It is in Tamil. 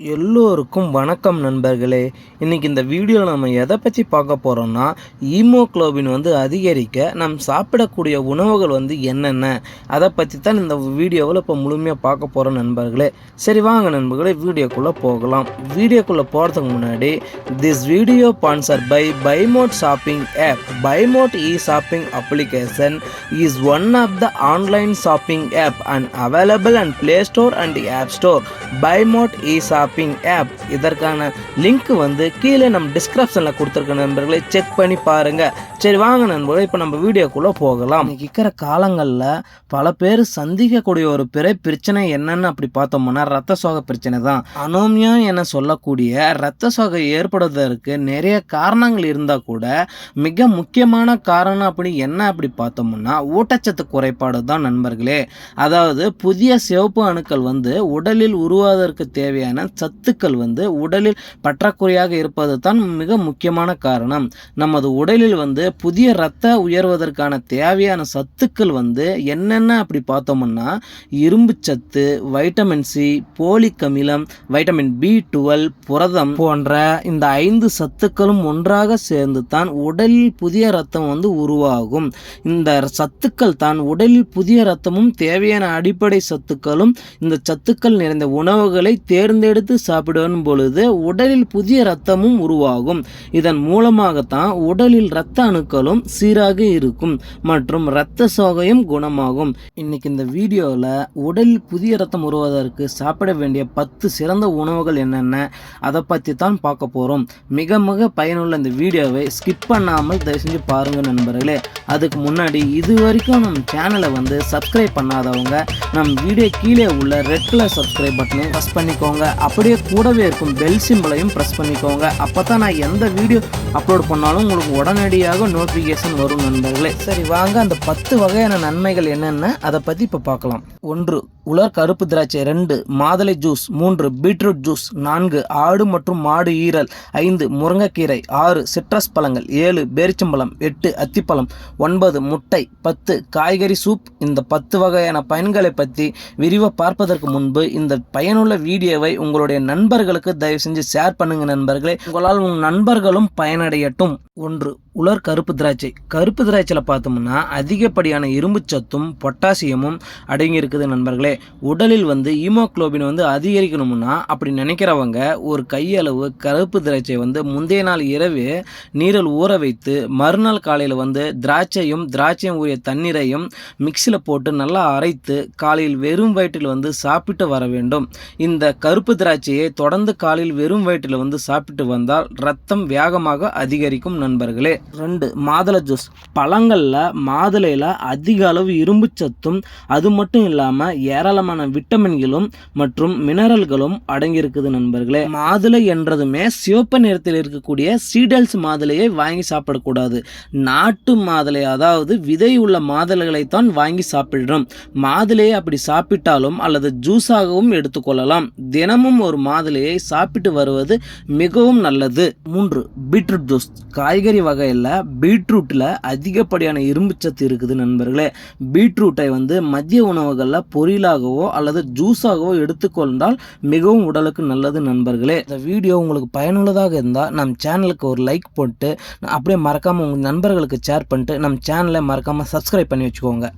எல்லோருக்கும் வணக்கம் நண்பர்களே. இன்றைக்கி இந்த வீடியோவில் நம்ம எதை பற்றி பார்க்க போகிறோம்னா ஈமோக்ளோபின் வந்து அதிகரிக்க நம் சாப்பிடக்கூடிய உணவுகள் வந்து என்னென்ன? அதை பற்றி தான் இந்த வீடியோவில் இப்போ முழுமையாக பார்க்க போகிறோம் நண்பர்களே. சரி வாங்க நண்பர்களே வீடியோக்குள்ளே போகலாம். வீடியோக்குள்ளே போகிறதுக்கு முன்னாடி this video sponsor by Bymot shopping app Bymot e shopping application is one of the online shopping app and available and play store and app store Bymot e shopping app இதற்கான லிங்க் வந்து கீழே நம்ம டிஸ்கிரிப்ஷனில் கொடுத்துருக்க நண்பர்களை செக் பண்ணி பாருங்கள் சரி வாங்க நண்பர்களே இப்போ நம்ம வீடியோக்குள்ளே போகலாம். இருக்கிற காலங்களில் பல பேர் சந்திக்கக்கூடிய ஒரு பிற பிரச்சனை என்னன்னு அப்படி பார்த்தோம்னா ரத்த சோக பிரச்சனை தான். அனோமியா என சொல்லக்கூடிய ரத்த சோகை ஏற்படுவதற்கு நிறைய காரணங்கள் இருந்தால் கூட மிக முக்கியமான காரணம் அப்படி என்ன அப்படி பார்த்தோம்னா ஊட்டச்சத்து குறைபாடு தான் நண்பர்களே. அதாவது புதிய சிவப்பு அணுக்கள் வந்து உடலில் உருவாவதற்கு தேவையான சத்துக்கள் வந்து உடலில் பற்றாக்குறையாக இருப்பது தான் மிக முக்கியமான காரணம். நமது உடலில் வந்து புதிய ரத்த உயர்வதற்கான தேவையான சத்துக்கள் வந்து என்னென்ன அப்படி பார்த்தோம்னா இரும்பு சத்து வைட்டமின் சி போலிக் அமிலம் வைட்டமின் பி டுவெல் புரதம் போன்ற இந்த ஐந்து சத்துக்களும் ஒன்றாக சேர்ந்து தான் உடலில் புதிய ரத்தம் வந்து உருவாகும். இந்த சத்துக்கள் தான் உடலில் புதிய ரத்தமும் தேவையான அடிப்படை சத்துக்களும் இந்த சத்துக்கள் நிறைந்த உணவுகளை தேர்ந்தெடுத்து சாப்பிடும் பொழுது உடலில் புதிய ரத்தமும் உருவாகும். இதன் மூலமாகத்தான் உடலில் இரத்த அணுக்களும் சீராக இருக்கும் மற்றும் இரத்த சோகையும் குணமாகும். இன்னைக்கு இந்த வீடியோவில் உடலில் புதிய ரத்தம் உருவாவதற்கு சாப்பிட வேண்டிய பத்து சிறந்த உணவுகள் என்னென்ன அதை பற்றி தான் பார்க்க போகிறோம் மிக மிக பயனுள்ள இந்த வீடியோவை ஸ்கிப் பண்ணாமல் தயவு செஞ்சு பாருங்கள் நண்பர்களே. அதுக்கு முன்னாடி இது வரைக்கும் நம்ம சேனலை வந்து சப்ஸ்கிரைப் பண்ணாதவங்க நம் வீடியோ கீழே உள்ள ரெட் கலர் சப்ஸ்கிரைப் பட்டனை ப்ரெஸ் பண்ணிக்கோங்க. அப்படியே கூடவே இருக்கும் பெல் சிம்பிளையும் ப்ரெஸ் பண்ணிக்கோங்க. அப்போ தான் நான் எந்த வீடியோ அப்லோட் பண்ணாலும் உங்களுக்கு உடனடியாக நோட்டிஃபிகேஷன் வரும் நண்பர்களே. சரி வாங்க அந்த பத்து வகையான நன்மைகள் என்னென்ன? அதை பற்றி இப்போ பார்க்கலாம். ஒன்று உலர் கருப்பு திராட்சை. ரெண்டு மாதுளை ஜூஸ். மூன்று பீட்ரூட் ஜூஸ். நான்கு ஆடு மற்றும் மாடு ஈரல். ஐந்து முருங்கைக்கீரை. ஆறு சிட்ரஸ் பழங்கள். ஏழு பேரிச்சம்பழம். எட்டு அத்திப்பழம். ஒன்பது முட்டை. பத்து காய்கறி சூப். இந்த பத்து வகையான பயன்களை பற்றி விரிவாக பார்ப்பதற்கு முன்பு இந்த பயனுள்ள வீடியோவை உங்களுடைய நண்பர்களுக்கு தயவு செஞ்சு ஷேர் பண்ணுங்க நண்பர்களே. உங்களால் உங்கள் நண்பர்களும் பயனடையட்டும். ஒன்று உலர் கருப்பு திராட்சை. கருப்பு திராட்சையில் பார்த்தோம்னா அதிகப்படியான இரும்பு சத்தும் பொட்டாசியமும் அடங்கியிருக்குது நண்பர்களே. உடலில் வந்து ஈமோக்ளோபின் வந்து அதிகரிக்கணும்னா அப்படி நினைக்கிறவங்க ஒரு கையளவு கருப்பு திராட்சை வந்து முந்தைய நாள் இரவு நீரில் ஊற வைத்து மறுநாள் காலையில் வந்து திராட்சையும் திராட்சையும் ஊறிய தண்ணீரையும் மிக்சியில் போட்டு நல்லா அரைத்து காலையில் வெறும் வயிற்றில் வந்து சாப்பிட்டு வர வேண்டும். இந்த கருப்பு திராட்சையை தொடர்ந்து காலையில் வெறும் வயிற்றில் வந்து சாப்பிட்டு வந்தால் ரத்தம் வேகமாக அதிகரிக்கும் நண்பர்களே. ரெண்டு மாதுளை ஜூஸ். பழங்களில் மாதுளையில் அதிக அளவு இரும்பு சத்தும் அது மட்டும் இல்லாமல் ஏராளமான விட்டமின்களும் மற்றும் மினரல்களும் அடங்கியிருக்குது நண்பர்களே. மாதுளை என்றதுமே சிவப்பு நிறத்தில் இருக்கக்கூடிய சீடல்ஸ் மாதுளையை வாங்கி சாப்பிடக்கூடாது. நாட்டு மாதுளை அதாவது விதை உள்ள மாதுளைகளைத்தான் வாங்கி சாப்பிடுறோம் மாதுளையை அப்படி சாப்பிட்டாலும் அல்லது ஜூஸாகவும் எடுத்துக்கொள்ளலாம். தினமும் ஒரு மாதுளையை சாப்பிட்டு வருவது மிகவும் நல்லது. மூன்று பீட்ரூட் ஜூஸ். காய்கறி வகை வகையில் பீட்ரூட்டில் அதிகப்படியான இரும்புச்சத்து இருக்குது நண்பர்களே. பீட்ரூட்டை வந்து மதிய உணவுகளில் பொரியலாகவோ அல்லது ஜூஸாகவோ எடுத்துக்கொண்டால் மிகவும் உடலுக்கு நல்லது நண்பர்களே. இந்த வீடியோ உங்களுக்கு பயனுள்ளதாக இருந்தால் நம் சேனலுக்கு ஒரு லைக் போட்டு அப்படியே மறக்காமல் உங்கள் நண்பர்களுக்கு ஷேர் பண்ணிட்டு நம் சேனலை மறக்காமல் சப்ஸ்கிரைப் பண்ணி வச்சுக்கோங்க.